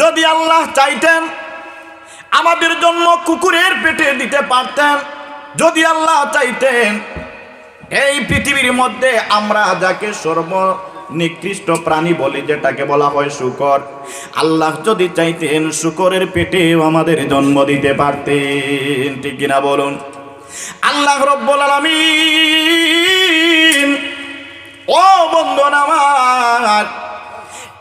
যদি আল্লাহ চাইতেন, আমাদের জন্য কুকুরের পেটে দিতে পারতেন। যদি আল্লাহ চাইতেন, এই পৃথিবীর মধ্যে আমরা যাকে সর্ব নিকৃষ্ট প্রাণী বলি, যেটাকে বলা হয় শুকর, আল্লাহ যদি চাইতেন, শুকরের পেটেও আমাদের জন্ম দিতে পারতেন। ঠিক কিনা বলুন? আল্লাহ রব্বুল আলামিন, ও বন্ধন আমার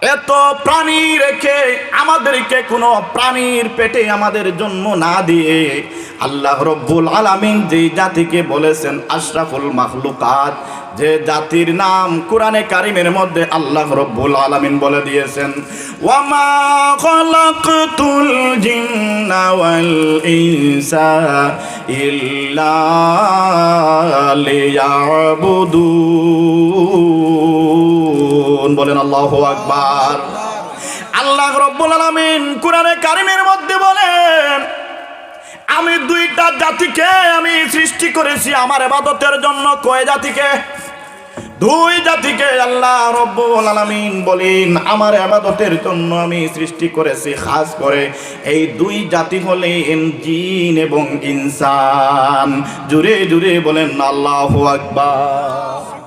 এত প্রাণী রেখে আমাদেরকে কোনো প্রাণীর পেটে আমাদের জন্ম না দিয়ে আল্লাহ রব্বুল আলামিন যে জাতিকে বলেছেন আশরাফুল মাখলুকাত, যে জাতির নাম কোরআনে কারিমের মধ্যে আল্লাহ রব্বুল আলামিন বলে দিয়েছেন, ওয়ামা ইল্লা বলেন, আল্লাহু আকবার। আল্লাহ রব্বুল আলামিন কোরআনে কারিমের মধ্যে বলেন, আমি দুইটা জাতিকে আমি সৃষ্টি করেছি আমার এবাদতের জন্য। কয় জাতিকে? দুই জাতিকে আল্লাহ রব্বুল আলামিন বলেন, আমার আবাদতের জন্য আমি সৃষ্টি করেছি। খাস করে এই দুই জাতি হলেন জিন এবং ইনসান। জুড়ে জুড়ে বলেন, আল্লাহু আকবার।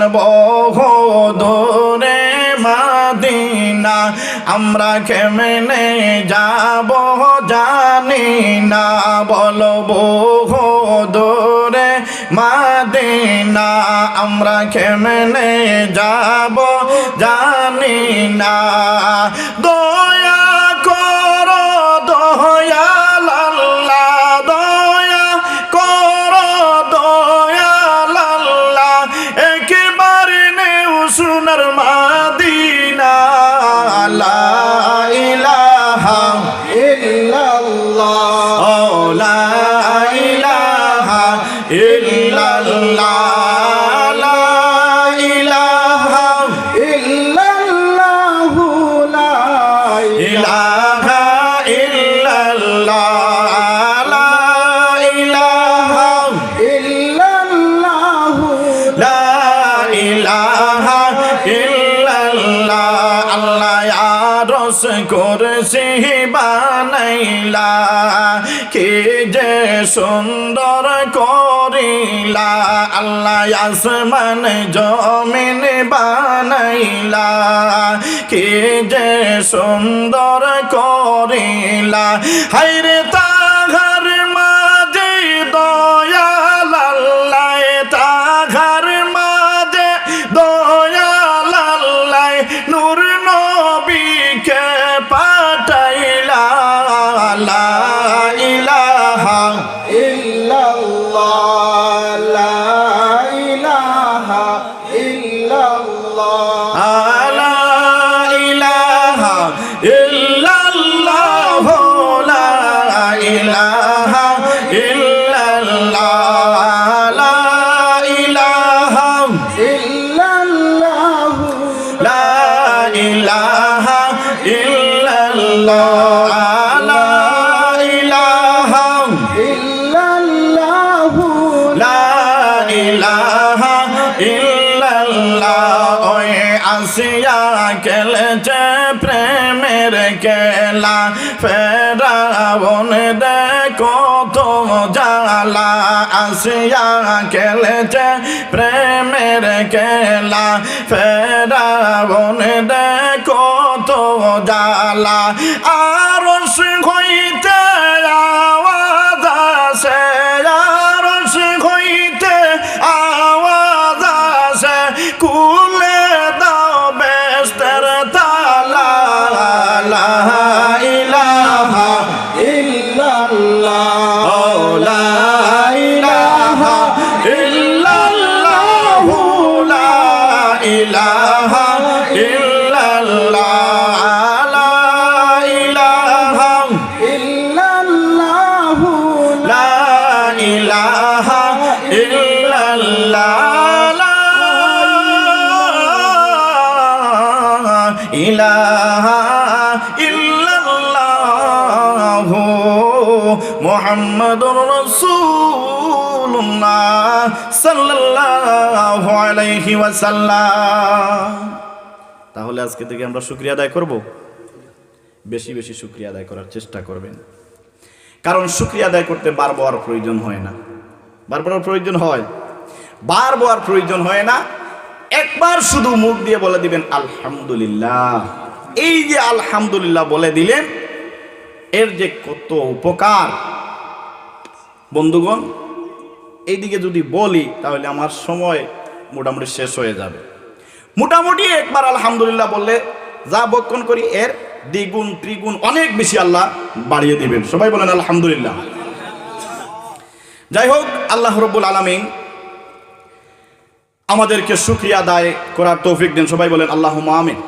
বাইজান বহু মাদিনা, আমরা কেমনে যাব জানি না। বলব দূরে মাদিনা, আমরা কেমনে যাব জানি না। দয়া ইলাহা ইল্লাল্লাহ লা ইলাহা ইলাহা ইল্লাল্লাহ কে যে সুন্দর করিলা আল্লাহ আসমান জমিন বানাইলা। কে যে সুন্দর করিলা হাইরে ইলাহা ইল্লাল্লাহ লা ইলাহা লা ইলাহা ইল্লাল্লাহ ওই আসিয়া খেলেছে প্রেমের খেলা ফেরাউন জালা আসিয়া খেলেছে প্রেমের খেলা ফেরাউন দেখো তো জালা আর হইতে ইলাহা ইল্লাল্লাহ। ইলাহা ইল্লাল্লাহ মুহাম্মাদুর রাসূলুল্লাহ সাল্লাল্লাহু তাহলে আজকে থেকে আমরা শুকরিয়া আদায় করব? বেশি বেশি শুকরিয়া আদায় করার চেষ্টা করবেন। কারণ শুক্রিয়া আদায় করতে বারবার প্রয়োজন হয় না। বারবার প্রয়োজন হয়। বারবার প্রয়োজন হয় না। একবার শুধু মুখ দিয়ে বলে দিবেন, আলহামদুলিল্লাহ। এই যে আলহামদুলিল্লাহ বলে দিলেন, এর যে কত উপকার। বন্ধুগণ, এইদিকে যদি বলি, তাহলে আমার সময় মোটামুটি শেষ হয়ে যাবে। মোটামুটি একবার আলহামদুলিল্লাহ বললে যা বক্ষণ করি, এর দ্বিগুণ, ত্রিগুণ, অনেক বেশি আল্লাহ বাড়িয়ে দিবেন। সবাই বলেন, আলহামদুলিল্লাহ। যাই হোক, আল্লাহ রব্বুল আলমিন আমাদেরকে শুক্রিয়া আদায় করার তৌফিক দেন। সবাই বলেন আল্লাহ আমিন।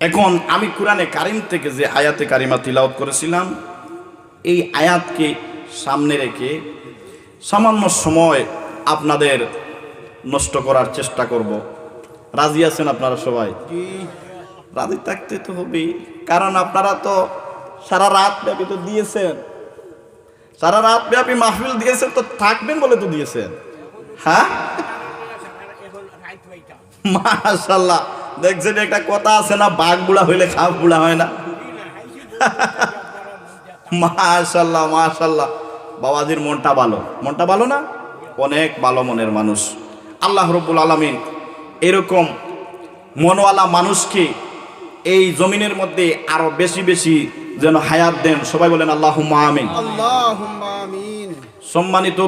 এখন আমি কোরআনে কারিম থেকে যে আয়াতে কারিমা তিলাওত করেছিলাম, এই আয়াতকে সামনে রেখে সামান্য সময় আপনাদের নষ্ট করার চেষ্টা করব। রাজি আছেন আপনারা সবাই? রাজি থাকতে তো হবেই। কারণ আপনারা তো সারা রাত ব্যাপী তো দিয়েছেন। সারা রাত ব্যাপী মাহফিল দিয়েছেন তো থাকবেন বলে তো দিয়েছেন। হ্যাঁ? মাশাল্লাহ দেখছেন একটা কথা আছে না, বাঘ বুড়া হইলে খাপ বুড়া হয় না। মাশাল্লাহ মাশাল্লাহ বাবাজির মনটা ভালো। মনটা ভালো না? অনেক ভালো মনের মানুষ। আল্লাহ রব্বুল আলমিন এরকম মনওয়ালা মানুষকে এই জমিনের মধ্যে আরও বেশি বেশি যেন হায়াত দেন। সবাই বলেন আল্লাহ আমিন। সম্মানিত